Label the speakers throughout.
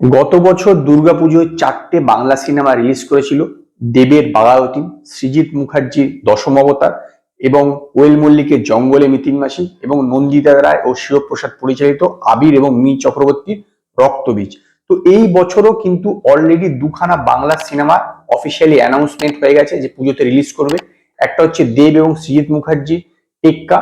Speaker 1: গত বছর দুর্গাপুজোয় চারটে বাংলা সিনেমা রিলিজ করেছিল দেবের বাগায়তী সৃজিত মুখার্জির দশম অবতার এবং ওয়েল মল্লিকের জঙ্গলে মিতিং মাসি এবং নন্দিতা রায় ও শিবপ্রসাদ পরিচালিত আবির এবং মি চক্রবর্তীর রক্তবীজ তো এই বছরও কিন্তু অলরেডি দুখানা বাংলা সিনেমা অফিসিয়ালি অ্যানাউন্সমেন্ট হয়ে গেছে যে পুজোতে রিলিজ করবে। একটা হচ্ছে দেব এবং সৃজিত মুখার্জি টেক্কা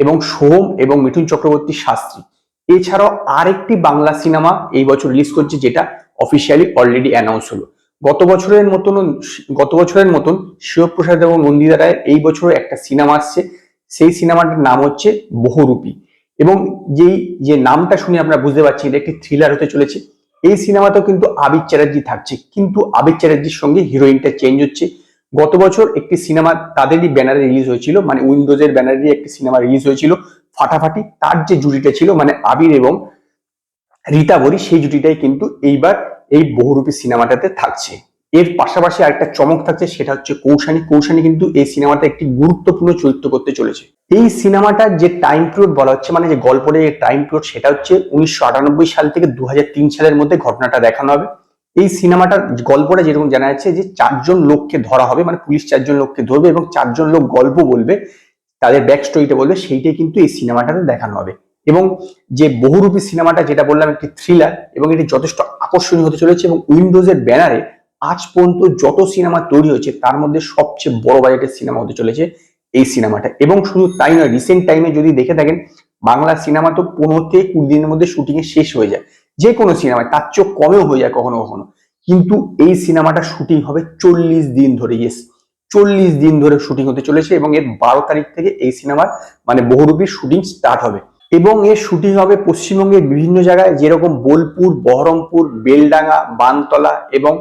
Speaker 1: এবং সোহম এবং মিঠুন চক্রবর্তী শাস্ত্রী। এছাড়াও আরেকটি বাংলা সিনেমা এই বছর রিলিজ করছে যেটা অফিসিয়ালি অলরেডি অ্যানাউন্স হলো। গত বছরের মতন, গত বছরের মতন শিবপ্রসাদ এবং নন্দিতা রায়ের এই বছর একটা সিনেমা আসছে। সেই সিনেমাটার নাম হচ্ছে বহুরূপী। এবং যেই, যে নামটা শুনে আমরা বুঝতে পারছি এটা একটি থ্রিলার হতে চলেছে। এই সিনেমাতেও কিন্তু আবির চ্যাটার্জি থাকছে। কিন্তু আবির চ্যাটার্জির সঙ্গে হিরোইনটা চেঞ্জ হচ্ছে। গত বছর একটি সিনেমা তাদেরই ব্যানারে রিলিজ হয়েছিল মানে উইন্ডোজের ব্যানারে একটি সিনেমা রিলিজ হয়েছিল। ফাটাফাটি তার যে জুটিটা ছিল মানে আবির এবং রীতা বরি, সেই জুটিটাই কিন্তু এইবার এই বহুরূপী সিনেমাটাতে থাকছে। এর পাশাপাশি আরেকটা চমক থাকছে, সেটা হচ্ছে কৌশানী। কৌশানী কিন্তু এই সিনেমাতে একটি গুরুত্বপূর্ণ চরিত্র করতে চলেছে। এই সিনেমাটার যে টাইম পিরিয়ড বলা হচ্ছে মানে যে গল্পের যে টাইম পিরিয়ড, সেটা হচ্ছে উনিশশো আটানব্বই সাল থেকে দু হাজার তিন সালের মধ্যে ঘটনাটা দেখানো হবে। এই সিনেমাটার গল্পটা যেরকম জানা যাচ্ছে যে চারজন লোককে ধরা হবে মানে পুলিশ চারজন লোককে ধরবে এবং চারজন লোক গল্প বলবে, তাদের ব্যাক স্টোরিটা বলবে, সেইটাই কিন্তু এই সিনেমাটাতে দেখানো হবে। এবং যে বহুরূপী সিনেমাটা যেটা বললাম, একটি থ্রিলার এবং এটি যথেষ্ট আকর্ষণীয় হতে চলেছে এবং উইন্ডোজের ব্যানারে আজ পর্যন্ত যত সিনেমা তৈরি হয়েছে, তার মধ্যে সবচেয়ে বড় বাজেটের সিনেমা হতে চলেছে এই সিনেমাটা। এবং শুধু তাই নয় রিসেন্ট টাইমে যদি দেখে থাকেন, বাংলা সিনেমা তো পনেরো থেকে কুড়ি দিনের মধ্যে শুটিং শেষ হয়ে যায়। যে কোনো সিনেমায়, তার চেয়েও কমেও হয়ে যায় কখনো কখনো। কিন্তু এই সিনেমাটা শুটিং হবে চল্লিশ দিন ধরে ইয়েস চল্লিশ দিন ধরে শুটিং হতে চলেছে এবং এর বারো তারিখ থেকে এই সিনেমার মানে বহুরূপীর শুটিং স্টার্ট হবে। এবং এর শুটিং হবে পশ্চিমবঙ্গের বিভিন্ন জায়গায়, যেরকম বোলপুর, বহরমপুর, বেলডাঙ্গা, বানতলা এবং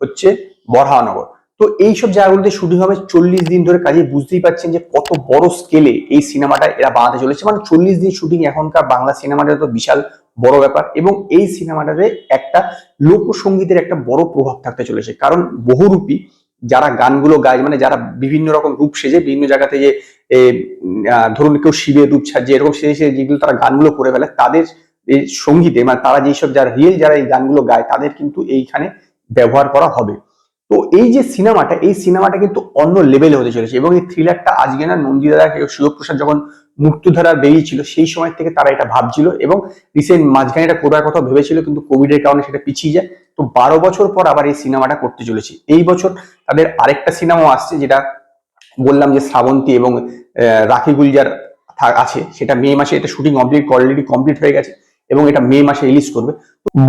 Speaker 1: হচ্ছে বরহানগর। তো এইসব জায়গাগুলোতে শুটিং হবে চল্লিশ দিন ধরে কাজে বুঝতেই পারছেন যে কত বড় স্কেলে এই সিনেমাটা এরা বানাতে চলেছে। মানে চল্লিশ দিন শুটিং এখনকার বাংলা সিনেমাটা তো বিশাল বড় ব্যাপার এবং এই সিনেমাটাতে একটা লোকসঙ্গীতের একটা বড় প্রভাব থাকতে চলেছে। কারণ বহুরূপী যারা গানগুলো গায় মানে যারা বিভিন্ন রকম রূপ সেজে বিভিন্ন জায়গাতে যে ধরুন কেউ শিবের রূপ সাজে, এরকম সেজে সেজে যেগুলো তারা গানগুলো করে ফেলে, তাদের এই সঙ্গীতে মানে তারা যেসব যারা রিয়েল যারা এই গানগুলো গায়, তাদের কিন্তু এইখানে ব্যবহার করা হবে। তো এই যে সিনেমাটা, এই সিনেমাটা কিন্তু অন্য লেভেলে হতে চলেছে এবং এই থ্রিলারটা আজকে না নন্দিদাদা শিবপ্রসাদ যখন মুক্তধারা বেরিয়েছিল সেই সময় থেকে তারা এটা ভাবছিল এবং রিসেন্ট মাঝখানে এটা করার কথা ভেবেছিল, কিন্তু কোভিডের কারণে সেটা পিছিয়ে যায়। তো বারো বছর পর আবার এই সিনেমাটা করতে চলেছে। এই বছর তাদের আরেকটা সিনেমাও আসছে যেটা বললাম যে শ্রাবন্তী এবং রাখি গুলজার আছে। সেটা মে মাসে, এটা শুটিং কমপ্লিট অলরেডি কমপ্লিট হয়ে গেছে এবং এটা মে মাসে রিলিজ করবে।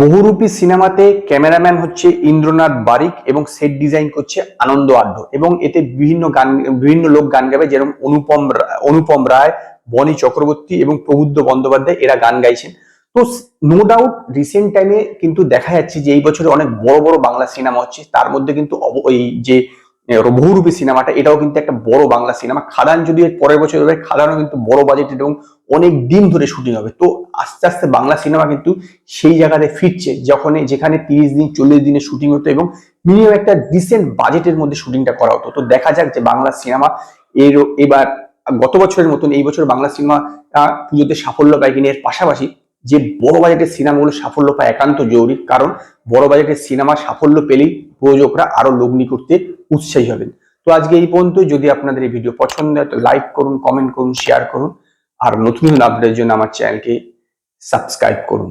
Speaker 1: বহুরূপী সিনেমাতে ক্যামেরাম্যান হচ্ছে ইন্দ্রনাথ বারিক এবং সেট ডিজাইন করছে আনন্দ আড্ড। এবং এতে বিভিন্ন গান, বিভিন্ন লোক গান গাবে, যেরকম অনুপম অনুপম রায় বনি চক্রবর্তী এবং প্রবুদ্ধ বন্দ্যোপাধ্যায় এরা গান গাইছেন। তো নো ডাউট রিসেন্ট টাইমে কিন্তু দেখা যাচ্ছে যে এই বছরে অনেক বড় বড় বাংলা সিনেমা হচ্ছে। তার মধ্যে কিন্তু ওই যে বহুরূপী সিনেমাটা, এটাও কিন্তু একটা বড় বাংলা সিনেমা। খাদান যদি পরের বছর হবে, খাদানও কিন্তু বড় বাজেট এবং অনেক দিন ধরে শুটিং হবে। তো আস্তে আস্তে বাংলা সিনেমা কিন্তু সেই জায়গাতে ফিরছে যখন যেখানে তিরিশ দিন, চল্লিশ দিনের শুটিং হতো এবং মিনিমাম একটা ডিসেন্ট বাজেটের মধ্যে শুটিংটা করা হতো। তো দেখা যাক যে বাংলা সিনেমা এর, এবার গত বছরের মতন এই বছর বাংলা সিনেমা পুজোতে সাফল্য পায় কিনা এর পাশাপাশি যে বড় বাজেটের সিনেমাগুলো সাফল্য পায় একান্ত জরুরি, কারণ বড় বাজেটের সিনেমা সাফল্য পেলেই প্রযোজকরা আরও লগ্নি করতে উৎসাহী হবেন। তো আজকে এই পর্যন্ত, যদি আপনাদের এই ভিডিও পছন্দ হয়, তো লাইক করুন কমেন্ট করুন শেয়ার করুন, আর নতুন আপডেটের জন্য আমার চ্যানেলকে সাবস্ক্রাইব করুন।